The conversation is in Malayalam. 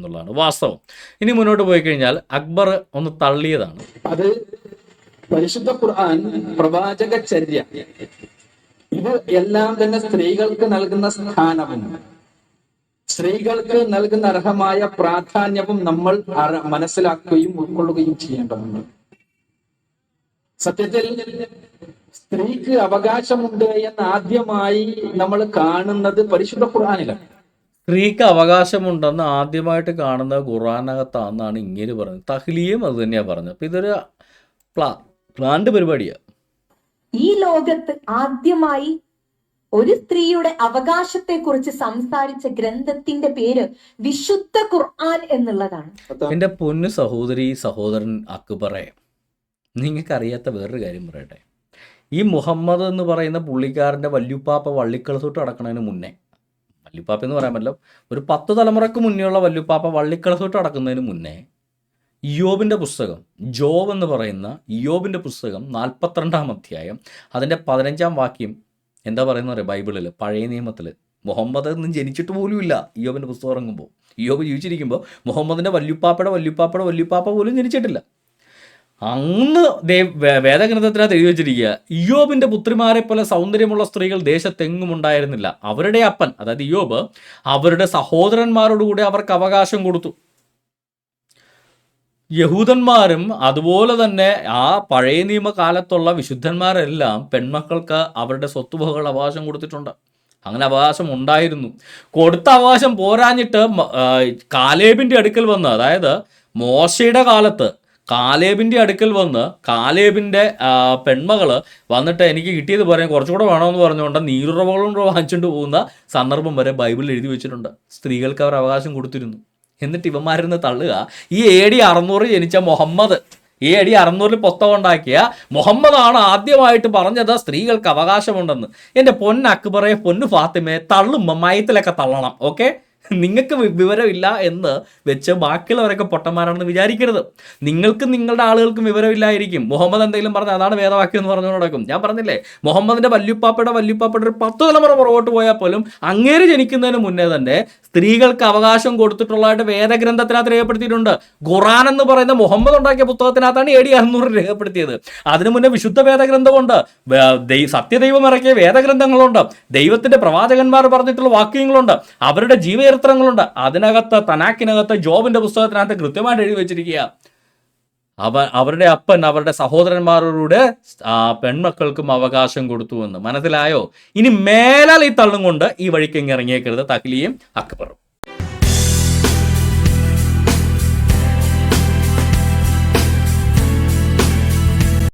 എന്നുള്ളതാണ് വാസ്തവം. ഇനി മുന്നോട്ട് പോയി കഴിഞ്ഞാൽ അക്ബർ ഒന്ന് തള്ളിയതാണ്. അത് പരിശുദ്ധ ഖുർആൻ പ്രവാചക ചര്യ. ഇത് എല്ലാം തന്നെ സ്ത്രീകൾക്ക് നൽകുന്ന സ്ഥാനവും സ്ത്രീകൾക്ക് നൽകുന്ന അർഹമായ പ്രാധാന്യവും നമ്മൾ മനസ്സിലാക്കുകയും ഉൾക്കൊള്ളുകയും ചെയ്യേണ്ടതുണ്ട്. സത്യത്തിൽ സ്ത്രീക്ക് അവകാശമുണ്ട് എന്ന് ആദ്യമായി നമ്മൾ കാണുന്നത് പരിശുദ്ധ ഖുർആനിലാണ്. സ്ത്രീക്ക് അവകാശമുണ്ടെന്ന് ആദ്യമായിട്ട് കാണുന്ന ഖുറാനകത്താണെന്നാണ് ഇങ്ങനെ പറഞ്ഞത് തഹ്ലിയും അത് തന്നെയാണ് പറഞ്ഞത്. അപ്പം ഇതൊരു പ്ലാ പ്ലാന്റ് പരിപാടിയാണ് ഈ ലോകത്ത് ആദ്യമായി ഒരു സ്ത്രീയുടെ അവകാശത്തെ കുറിച്ച് സംസാരിച്ച ഗ്രന്ഥത്തിന്റെ പേര് വിശുദ്ധ ഖുർആൻ എന്നുള്ളതാണ്. എന്റെ പൊന്നു സഹോദരി സഹോദരൻ അക്ബറെ നിങ്ങൾക്കറിയാത്ത വേറൊരു കാര്യം പറയട്ടെ. ഈ മുഹമ്മദ് എന്ന് പറയുന്ന പുള്ളിക്കാരന്റെ വല്യുപ്പാപ്പ വള്ളിക്കളത്തോട്ട് അടക്കണതിന് മുന്നേ വല്യുപ്പാപ്പ എന്ന് പറയാൻ പറ്റില്ല. ഒരു പത്ത് തലമുറയ്ക്ക് മുന്നേയുള്ള വല്യുപ്പാപ്പ വള്ളിക്കളത്തോട്ട് അടക്കുന്നതിന് മുന്നേ ഇയോബിന്റെ പുസ്തകം ജോബ് എന്ന് പറയുന്ന ഇയോബിന്റെ പുസ്തകം നാൽപ്പത്തിരണ്ടാം അധ്യായം അതിന്റെ പതിനഞ്ചാം വാക്യം എന്താ പറയുന്ന പറയുക ബൈബിളിൽ പഴയ നിയമത്തിൽ മുഹമ്മദ് ഒന്നും ജനിച്ചിട്ട് പോലുമില്ല ഇയോബിന്റെ പുസ്തകം ഇറങ്ങുമ്പോൾ ഇയോബ് ജീവിച്ചിരിക്കുമ്പോൾ മുഹമ്മദിന്റെ വല്യുപ്പാപ്പയുടെ വല്യുപ്പാപ്പയുടെ വല്യുപ്പാപ്പ പോലും ജനിച്ചിട്ടില്ല. അന്ന് ദേ വേദഗ്രന്ഥത്തിനകത്ത് എഴുതി വെച്ചിരിക്കുക. ഇയോബിന്റെ പുത്രിമാരെ പോലെ സൗന്ദര്യമുള്ള സ്ത്രീകൾ ദേശത്തെങ്ങും ഉണ്ടായിരുന്നില്ല. അവരുടെ അപ്പൻ അതായത് ഇയോബ് അവരുടെ സഹോദരന്മാരോടുകൂടി അവർക്ക് അവകാശം കൊടുത്തു. യഹൂദന്മാരും അതുപോലെ തന്നെ ആ പഴയ നിയമകാലത്തുള്ള വിശുദ്ധന്മാരെല്ലാം പെൺമക്കൾക്ക് അവരുടെ സ്വത്തുവകകൾ അവകാശം കൊടുത്തിട്ടുണ്ട്. അങ്ങനെ അവകാശം ഉണ്ടായിരുന്നു. കൊടുത്ത അവകാശം പോരാഞ്ഞിട്ട് കാലേബിന്റെ അടുക്കൽ വന്ന് അതായത് മോശയുടെ കാലത്ത് കാലേബിന്റെ അടുക്കൽ വന്ന് കാലേബിന്റെ പെൺമകൾ വന്നിട്ട് എനിക്ക് കിട്ടിയത് പറയാൻ കുറച്ചുകൂടെ വേണമെന്ന് പറഞ്ഞുകൊണ്ട് നീരുറവകളും വാങ്ങിച്ചുകൊണ്ട് പോകുന്ന സന്ദർഭം വരെ ബൈബിളിൽ എഴുതി വെച്ചിട്ടുണ്ട്. സ്ത്രീകൾക്ക് അവർ അവകാശം കൊടുത്തിരുന്നു. എന്നിട്ട് ഇവന്മാരിന്ന് തള്ളുക. ഈ എ ഡി അറുന്നൂറ് ജനിച്ച മുഹമ്മദ് ഈ അടി അറുന്നൂറിൽ പുസ്തകം ഉണ്ടാക്കിയ മുഹമ്മദാണ് ആദ്യമായിട്ട് പറഞ്ഞത് സ്ത്രീകൾക്ക് അവകാശമുണ്ടെന്ന്. എന്റെ പൊന്ന് അക്ബറെ പൊന്നു ഫാത്തിമയെ തള്ളുമ്പോൾ മയത്തിലൊക്കെ തള്ളണം. ഓക്കെ നിങ്ങൾക്ക് വിവരമില്ല എന്ന് വെച്ച് ബാക്കിയുള്ളവരൊക്കെ പൊട്ടന്മാരാണെന്ന് വിചാരിക്കരുത്. നിങ്ങൾക്ക് നിങ്ങളുടെ ആളുകൾക്കും വിവരമില്ലായിരിക്കും. മുഹമ്മദ് എന്തെങ്കിലും പറഞ്ഞാൽ അതാണ് വേദവാക്യം എന്ന് പറഞ്ഞു നടക്കും. ഞാൻ പറഞ്ഞില്ലേ മുഹമ്മദിന്റെ വല്യുപ്പാപ്പയുടെ വല്യുപ്പാപ്പയുടെ ഒരു പത്ത് തലമുറ പുറകോട്ട് പോയാൽ പോലും അങ്ങേര് ജനിക്കുന്നതിന് മുന്നേ തന്നെ സ്ത്രീകൾക്ക് അവകാശം കൊടുത്തിട്ടുള്ളതായിട്ട് വേദഗ്രന്ഥത്തിനകത്ത് രേഖപ്പെടുത്തിയിട്ടുണ്ട്. ഖുറാൻ എന്ന് പറയുന്ന മുഹമ്മദ് ഉണ്ടാക്കിയ പുസ്തകത്തിനകത്താണ് എ ഡി അറുന്നൂറ് രേഖപ്പെടുത്തിയത്. അതിനു മുന്നേ വിശുദ്ധ വേദഗ്രന്ഥമുണ്ട്. സത്യദൈവം ഇറക്കിയ വേദഗ്രന്ഥങ്ങളുണ്ട്. ദൈവത്തിന്റെ പ്രവാചകന്മാർ പറഞ്ഞിട്ടുള്ള വാക്യങ്ങളുണ്ട്. അവരുടെ ജീവചരിത്രങ്ങളുണ്ട് അതിനകത്ത് തനാക്കിനകത്ത് ജോബിന്റെ പുസ്തകത്തിനകത്ത് കൃത്യമായിട്ട് എഴുതി വെച്ചിരിക്കുക. അവ അവരുടെ അപ്പൻ അവരുടെ സഹോദരന്മാരോട് പെൺമക്കൾക്കും അവകാശം കൊടുത്തു എന്ന് മനസ്സിലായോ? ഇനി മേലാൽ ഈ തള്ളും കൊണ്ട് ഈ വഴിക്ക് ഇറങ്ങിയേക്കരുത്. തഹ്ലിയും അക്ബറും.